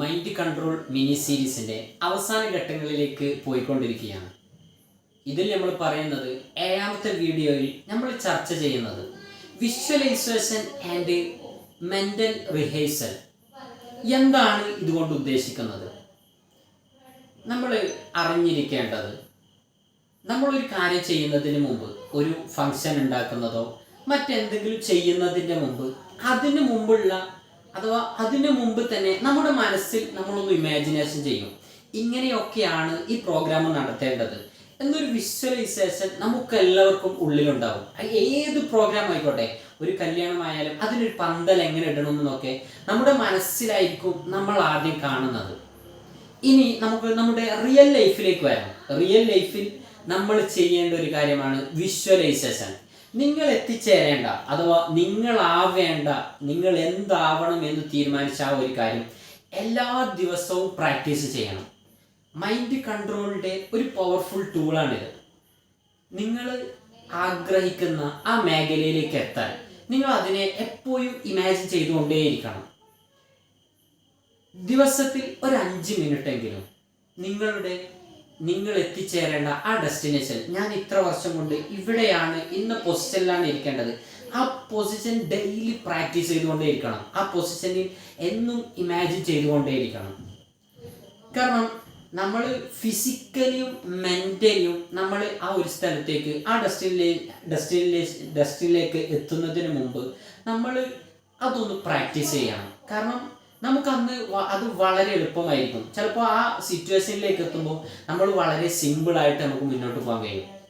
Mind control mini സീരീസിന്റെ അവസാന ഘട്ടങ്ങളിലേക്ക് പോയിക്കൊണ്ടിരിക്കുകയാണ്. ഇതിൽ നമ്മൾ പറയുന്നത് ഏഴാമത്തെ വീഡിയോയിൽ നമ്മൾ ചർച്ച ചെയ്യുന്നത് വിഷ്വലൈസേഷൻ ആൻഡ് മെന്റൽ റിഹേഴ്സൽ. എന്താണ് ഇതുകൊണ്ട് ഉദ്ദേശിക്കുന്നത്? നമ്മൾ അറിഞ്ഞിരിക്കേണ്ടത് നമ്മളൊരു കാര്യം ചെയ്യുന്നതിന് മുമ്പ് ഒരു ഫങ്ഷൻ ഉണ്ടാക്കുന്നതോ മറ്റെന്തെങ്കിലും ചെയ്യുന്നതിന്റെ മുമ്പ് അതിന് മുമ്പുള്ള അഥവാ അതിന് മുമ്പ് തന്നെ നമ്മുടെ മനസ്സിൽ നമ്മളൊന്ന് ഇമാജിനേഷൻ ചെയ്യും. ഇങ്ങനെയൊക്കെയാണ് ഈ പ്രോഗ്രാം നടത്തേണ്ടത്. എന്നൊരു വിഷ്വലൈസേഷൻ നമുക്ക് എല്ലാവർക്കും ഉള്ളിലുണ്ടാവും ഏത് പ്രോഗ്രാം ആയിക്കോട്ടെ ഒരു കല്യാണമായാലും അതിനൊരു പന്തൽ എങ്ങനെ ഇടണം എന്നൊക്കെ നമ്മുടെ മനസ്സിലായിരിക്കും നമ്മൾ ആദ്യം കാണുന്നത്. ഇനി നമുക്ക് നമ്മുടെ റിയൽ ലൈഫിലേക്ക് വരാം. റിയൽ ലൈഫിൽ നമ്മൾ ചെയ്യേണ്ട ഒരു കാര്യമാണ് വിഷ്വലൈസേഷൻ നിങ്ങൾ എത്തിച്ചേരേണ്ട അഥവാ നിങ്ങളാവേണ്ട നിങ്ങൾ എന്താവണം എന്ന് തീരുമാനിച്ച ആ ഒരു കാര്യം എല്ലാ ദിവസവും പ്രാക്ടീസ് ചെയ്യണം. മൈൻഡ് കൺട്രോളിന്റെ ഒരു പവർഫുൾ ടൂളാണിത് നിങ്ങൾ ആഗ്രഹിക്കുന്ന ആ മേഖലയിലേക്ക് എത്താൻ നിങ്ങൾ അതിനെ എപ്പോഴും ഇമാജിൻ ചെയ്തുകൊണ്ടേയിരിക്കണം. ദിവസത്തിൽ ഒരു അഞ്ച് മിനിറ്റെങ്കിലും നിങ്ങളുടെ നിങ്ങൾ എത്തിച്ചേരേണ്ട ആ ഡെസ്റ്റിനേഷൻ ഞാൻ ഇത്ര വർഷം കൊണ്ട് ഇവിടെയാണ് ഇന്ന പൊസിഷനിലാണ് ഇരിക്കേണ്ടത്. ആ പൊസിഷൻ ഡെയിലി പ്രാക്ടീസ് ചെയ്തുകൊണ്ടേയിരിക്കണം. ആ പൊസിഷനിൽ എന്നും ഇമാജിൻ ചെയ്തുകൊണ്ടേയിരിക്കണം. കാരണം നമ്മൾ ഫിസിക്കലിയും മെന്റലിയും നമ്മൾ ആ ഒരു സ്ഥലത്തേക്ക് ആ ഡെസ്റ്റിനിലേ ഡെസ്റ്റിനിലേ ഡെസ്റ്റിനിലേക്ക് എത്തുന്നതിന് മുമ്പ് നമ്മൾ അതൊന്ന് പ്രാക്ടീസ് ചെയ്യണം. കാരണം നമുക്ക് അന്ന് വ- അത് വളരെ എളുപ്പമായിരിക്കും ചിലപ്പോൾ ആ സിറ്റുവേഷനിലേക്ക് എത്തുമ്പോൾ നമ്മൾ വളരെ സിമ്പിളായിട്ട് നമുക്ക് മുന്നോട്ട് പോകാൻ കഴിയും.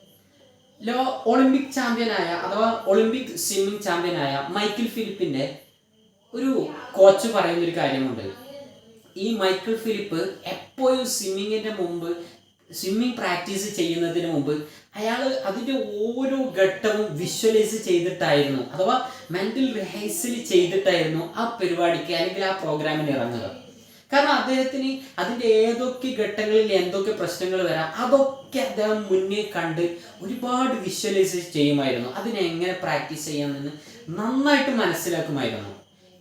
ലോ ഒളിമ്പിക് ചാമ്പ്യനായ അഥവാ ഒളിമ്പിക് സ്വിമ്മിംഗ് ചാമ്പ്യനായ മൈക്കിൾ ഫിലിപ്പിന്റെ ഒരു കോച്ച് പറയുന്നൊരു കാര്യമുണ്ട്. ഈ മൈക്കിൾ ഫിലിപ്പ് എപ്പോഴും സ്വിമ്മിങ്ങിന്റെ മുമ്പ് സ്വിമ്മിങ് പ്രാക്ടീസ് ചെയ്യുന്നതിന് മുമ്പ് അയാൾ അതിന്റെ ഓരോ ഘട്ടവും വിഷ്വലൈസ് ചെയ്തിട്ടായിരുന്നു. അഥവാ മെന്റൽ റിഹേഴ്സൽ ചെയ്തിട്ടായിരുന്നു ആ പരിപാടിക്ക് അല്ലെങ്കിൽ ആ പ്രോഗ്രാമിന് ഇറങ്ങുക. കാരണം അദ്ദേഹത്തിന് അതിന്റെ ഏതൊക്കെ ഘട്ടങ്ങളിൽ എന്തൊക്കെ പ്രശ്നങ്ങൾ വരാം അതൊക്കെ അദ്ദേഹം മുന്നേ കണ്ട് ഒരുപാട് വിഷ്വലൈസ് ചെയ്യുമായിരുന്നു. അതിനെ എങ്ങനെ പ്രാക്ടീസ് ചെയ്യാമെന്ന് നന്നായിട്ട് മനസ്സിലാക്കുമായിരുന്നു.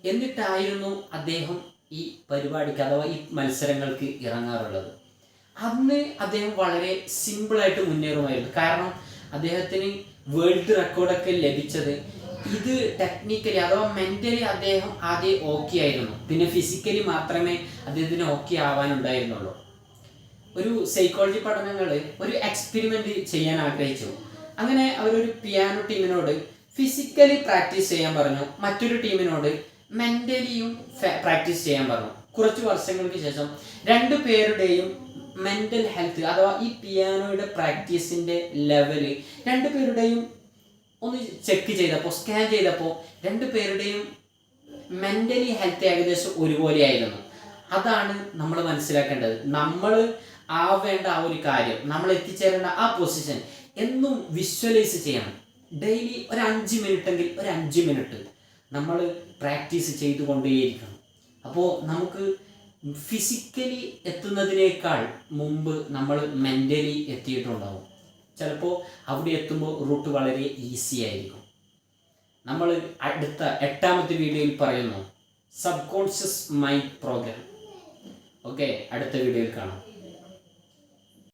എന്നിട്ടായിരുന്നു അദ്ദേഹം ഈ പരിപാടിക്ക് അഥവാ ഈ മത്സരങ്ങൾക്ക് ഇറങ്ങാറുള്ളത്. അന്ന് അദ്ദേഹം വളരെ സിമ്പിളായിട്ട് മുന്നേറുമായിരുന്നു. കാരണം അദ്ദേഹത്തിന് വേൾഡ് റെക്കോർഡൊക്കെ ലഭിച്ചത് ഇത് ടെക്നിക്കലി അഥവാ മെന്റലി അദ്ദേഹം ആദ്യം ഓക്കെ ആയിരുന്നു. പിന്നെ ഫിസിക്കലി മാത്രമേ അദ്ദേഹത്തിന് ഓക്കെ ആവാനുണ്ടായിരുന്നുള്ളൂ. ഒരു സൈക്കോളജി പഠനങ്ങൾ ഒരു എക്സ്പെരിമെന്റ് ചെയ്യാൻ ആഗ്രഹിച്ചു. അങ്ങനെ അവരൊരു പിയാനോ ടീമിനോട് ഫിസിക്കലി പ്രാക്ടീസ് ചെയ്യാൻ പറഞ്ഞു. മറ്റൊരു ടീമിനോട് മെന്റലിയും പ്രാക്ടീസ് ചെയ്യാൻ പറഞ്ഞു. കുറച്ച് വർഷങ്ങൾക്ക് ശേഷം രണ്ടു പേരുടെയും മെന്റൽ ഹെൽത്ത് അഥവാ ഈ പിയാനോയുടെ പ്രാക്ടീസിന്റെ ലെവൽ രണ്ടു പേരുടെയും ഒന്ന് ചെക്ക് ചെയ്തപ്പോൾ സ്കാൻ ചെയ്തപ്പോൾ രണ്ടു പേരുടെയും മെന്റലി ഹെൽത്ത് ഏകദേശം ഒരുപോലെയായിരുന്നു. അതാണ് നമ്മൾ മനസ്സിലാക്കേണ്ടത്. നമ്മൾ ആവേണ്ട ആ ഒരു കാര്യം നമ്മൾ എത്തിച്ചേരേണ്ട ആ പൊസിഷൻ എന്നും വിഷ്വലൈസ് ചെയ്യണം. ഡെയിലി ഒരു അഞ്ച് മിനിറ്റ് എങ്കിൽ ഒരു അഞ്ച് മിനിറ്റ് നമ്മൾ പ്രാക്ടീസ് ചെയ്തുകൊണ്ടേയിരിക്കണം. അപ്പോൾ നമുക്ക് ഫിസിക്കലി എത്തുന്നതിനേക്കാൾ മുമ്പ് നമ്മൾ മെന്റലി എത്തിയിട്ടുണ്ടാവും. ചിലപ്പോൾ അവിടെ എത്തുമ്പോൾ റൂട്ട് വളരെ ഈസി ആയിരിക്കും. നമ്മൾ അടുത്ത എട്ടാമത്തെ വീഡിയോയിൽ പറയുന്നു subconscious mind programme okay അടുത്ത വീഡിയോയിൽ കാണാം.